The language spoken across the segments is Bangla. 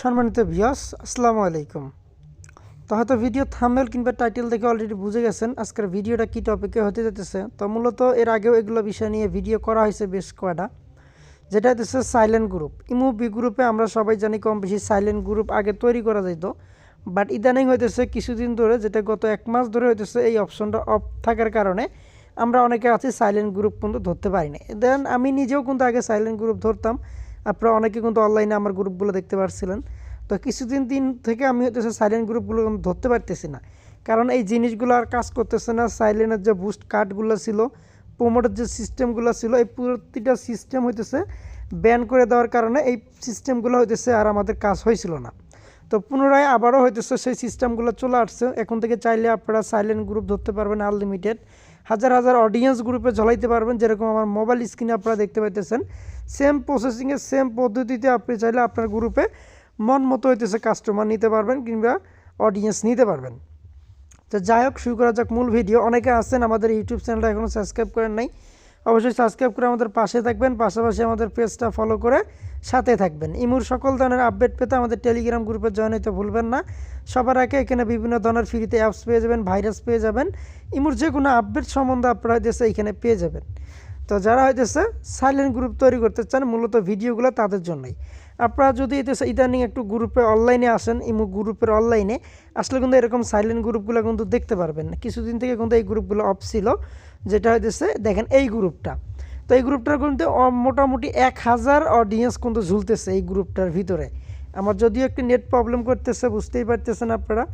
সম্মানিত ভিয়াস আসসালামু আলাইকুম। তো হয়তো ভিডিও থামেল কিংবা টাইটেল দেখে অলরেডি বুঝে গেছেন আজকের ভিডিওটা কী টপিকে হতে যেতেছে তো মূলত এর আগেও এগুলো বিষয় নিয়ে ভিডিও করা হয়েছে বেশ কয়টা। যেটা হচ্ছে সাইলেন্ট গ্রুপ ইমু বি গ্রুপে আমরা সবাই জানি কম বেশি সাইলেন্ট গ্রুপ আগে তৈরি করা যেত বাট ইদানিং হইতেছে কিছুদিন ধরে, যেটা গত এক মাস ধরে হইতেছে এই অপশনটা অফ থাকার কারণে আমরা অনেকে আছি সাইলেন্ট গ্রুপ কিন্তু ধরতে পারি না দেন আমি নিজেও কিন্তু আগে সাইলেন্ট গ্রুপ ধরতাম। আপনারা অনেকে কিন্তু অনলাইনে আমার গ্রুপগুলো দেখতে পারছিলেন। তো কিছুদিন দিন থেকে আমি হচ্ছে সাইলেন্ট গ্রুপগুলো ধরতে পারতেছি না। কারণ এই জিনিসগুলো আর কাজ করতেছে না। সাইলেন্টের যে বুস্ট কার্ডগুলো ছিল প্রোমোটের যে সিস্টেমগুলো ছিল, এই প্রতিটা সিস্টেম হইতেছে ব্যান করে দেওয়ার কারণে এই সিস্টেমগুলো হইতেছে আর আমাদের কাজ হয়েছিল না। তো পুনরায় আবারও হইতেছে সেই সিস্টেমগুলো চলে আসছে। এখন থেকে চাইলে আপনারা সাইলেন্ট গ্রুপ ধরতে পারবেন আনলিমিটেড হাজার হাজার অডিয়েন্স গ্রুপে জ্বলাইতে পারবেন। যেরকম আমার মোবাইল স্ক্রিনে আপনারা দেখতে পাইতেছেন। সেম প্রসেসিংয়ে সেম পদ্ধতিতে আপনি চাইলে আপনার গ্রুপে মন মতো হইতেছে কাস্টমার নিতে পারবেন কিংবা অডিয়েন্স নিতে পারবেন। তো যাই হোক, শুরু করা যাক মূল ভিডিও অনেকে আছেন আমাদের ইউটিউব চ্যানেলটা এখনও সাবস্ক্রাইব করেন নাই। অবশ্যই সাবস্ক্রাইব করে আমাদের পাশে থাকবেন, পাশাপাশি আমাদের পেজটা ফলো করে সাথে থাকবেন। ইমুর সকল ধরনের আপডেট পেতে আমাদের টেলিগ্রাম গ্রুপে জয়েন হতে ভুলবেন না। সবার আগে এখানে বিভিন্ন ধরনের ফ্রিতে অ্যাপস পেয়ে যাবেন ভাইরাস পেয়ে যাবেন। ইমুর যে কোনো আপডেট সম্বন্ধে আপনারা হইতেছে এখানে পেয়ে যাবেন। তো যারা হইতেছে সাইলেন্ট গ্রুপ তৈরি করতে চান, মূলত ভিডিওগুলো তাদের জন্যই। আপনারা যদি হইতেছে ইদানিং একটু গ্রুপে অনলাইনে আসেন, ইমু গ্রুপের অনলাইনে আসলে কিন্তু এরকম সাইলেন্ট গ্রুপগুলো কিন্তু দেখতে পারবেন না। কিছুদিন থেকে কিন্তু এই গ্রুপগুলো অফ ছিল, যেটা হইতেছে দেখেন এই গ্রুপটা তো এই গ্রুপটার কিন্তু মোটামুটি এক হাজার অডিয়েন্স কিন্তু ঝুলতেছে এই গ্রুপটার ভিতরে। আমার যদিও একটু নেট প্রবলেম করতেছে, বুঝতেই পারতেছেন আপনারা,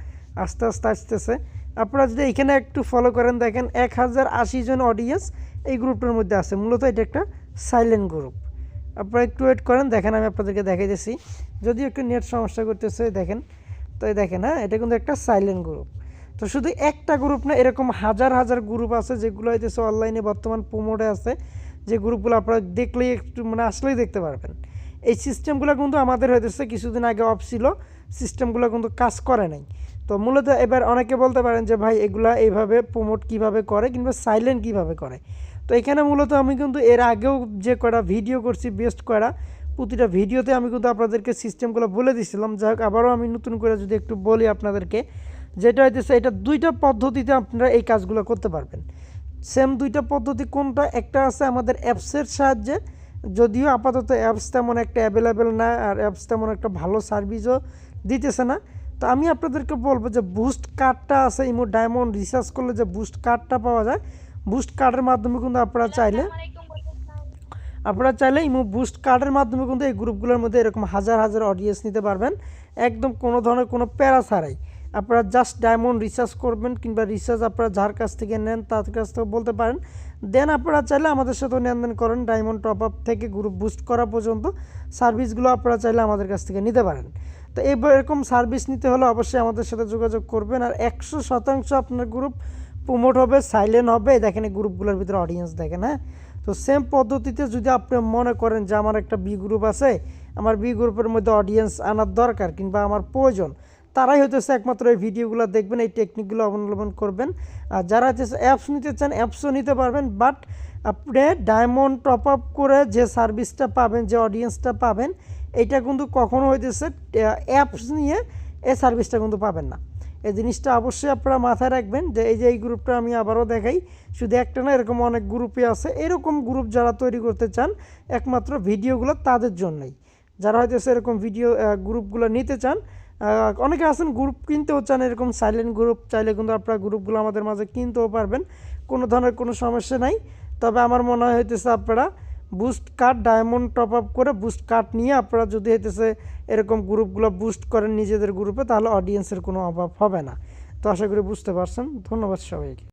আস্তে আস্তে আসতেছে। আপনারা যদি এখানে একটু ফলো করেন, দেখেন এক হাজার আশি জন অডিয়েন্স এই গ্রুপটার মধ্যে আছে। মূলত এটা একটা সাইলেন্ট গ্রুপ আপনারা একটু ওয়েট করেন, দেখেন আমি আপনাদেরকে দেখাইতেছি যদিও একটু নেট সমস্যা করতেছে দেখেন। তো দেখেন হ্যাঁ এটা কিন্তু একটা সাইলেন্ট গ্রুপ তো শুধু একটা গ্রুপ না, এরকম হাজার হাজার গ্রুপ আছে, যেগুলো হইতেছে অনলাইনে বর্তমান প্রোমোটে আছে। যে গ্রুপগুলো আপনারা দেখলেই একটু মানে আসলেই দেখতে পারবেন। এই সিস্টেমগুলো কিন্তু আমাদের হইতেছে, কিছুদিন আগে অফ ছিল। সিস্টেমগুলো কিন্তু কাজ করে নাই। তো মূলত এবার অনেকে বলতে পারেন যে, ভাই, এগুলা এইভাবে প্রমোট কীভাবে করে কিংবা সাইলেন্ট কীভাবে করে? তো এখানে মূলত আমি কিন্তু এর আগেও যে কয়টা ভিডিও করছি বেস্ট কয়টা, প্রতিটা ভিডিওতে আমি কিন্তু আপনাদেরকে সিস্টেমগুলো বলে দিছিলাম। যাই হোক আবারও আমি নতুন করে যদি একটু বলি আপনাদেরকে, যেটা হইতেছে এটা দুইটা পদ্ধতিতে আপনারা এই কাজগুলো করতে পারবেন। সেম দুইটা পদ্ধতি কোনটা? একটা আছে আমাদের অ্যাপসের সাহায্যে। যদিও আপাতত অ্যাপস তেমন একটা অ্যাভেলেবেল না, আর অ্যাপস তেমন একটা ভালো সার্ভিসও দিতেছে না। তো আমি আপনাদেরকে বলব যে বুস্ট কার্ডটা আছে ইমো ডায়মন্ড রিসার্চ করলে যে বুস্ট কার্ডটা পাওয়া যায় বুস্ট কার্ডের মাধ্যমে কিন্তু আপনারা চাইলে আপনারা চাইলে ইমো বুস্ট কার্ডের মাধ্যমে কিন্তু এই গ্রুপগুলোর মধ্যে এরকম হাজার হাজার অডিয়েন্স নিতে পারবেন। একদম কোনো ধরনের কোনো প্যারা ছাড়াই। আপনারা জাস্ট ডায়মন্ড রিচার্জ করবেন কিংবা রিচার্জ আপনারা যার কাছ থেকে নেন তার কাছ থেকে বলতে পারেন। দেন আপনারা চাইলে আমাদের সাথেও লেনদেন করেন ডায়মন্ড টপ আপ থেকে গ্রুপ বুস্ট করা পর্যন্ত। সার্ভিসগুলো আপনারা চাইলে আমাদের কাছ থেকে নিতে পারেন। তো এই এরকম সার্ভিস নিতে হলে অবশ্যই আমাদের সাথে যোগাযোগ করবেন। আর একশো শতাংশ আপনার গ্রুপ প্রমোট হবে সাইলেন্ট হবে। দেখেন এই গ্রুপগুলোর ভিতরে অডিয়েন্স দেখেন হ্যাঁ? তো সেম পদ্ধতিতে যদি আপনি মনে করেন যে আমার একটা বি গ্রুপ আছে, আমার বি গ্রুপের মধ্যে অডিয়েন্স আনার দরকার কিংবা আমার প্রয়োজন, তারাই হইতেছে একমাত্র এই ভিডিওগুলো দেখবেন, এই টেকনিকগুলো অবলম্বন করবেন। আর যারা হচ্ছে অ্যাপস নিতে চান অ্যাপসও নিতে পারবেন বাট আপনি ডায়মন্ড টপ আপ করে যে সার্ভিসটা পাবেন, যে অডিয়েন্সটা পাবেন, এইটা কিন্তু কখনো হইতেছে অ্যাপস নিয়ে এই সার্ভিসটা কিন্তু পাবেন না। এই জিনিসটা অবশ্যই আপনারা মাথায় রাখবেন যে এই যে এই গ্রুপটা আমি আবারও দেখাই, শুধু একটা না, এরকম অনেক গ্রুপই আছে। এরকম গ্রুপ যারা তৈরি করতে চান, একমাত্র ভিডিওগুলো তাদের জন্যই। যারা হয়তো এরকম ভিডিও গ্রুপগুলো নিতে চান অনেকে আছেন গ্রুপ কিনতেও চান, এরকম সাইলেন্ট গ্রুপ চাইলে কিন্তু আপনারা গ্রুপগুলো আমাদের মাঝে কিনতেও পারবেন। কোনো ধরনের কোনো সমস্যা নাই। তবে আমার মনে হইতেছে আপনারা boost card diamond top up করে বুস্ট কার্ড নিয়ে আপনারা যদি হইতেছে এরকম গ্রুপগুলো বুস্ট করেন নিজেদের গ্রুপে তাহলে অডিয়েন্সের কোনো অভাব হবে না। তো আশা করি বুঝতে পারছেন। ধন্যবাদ সবাইকে।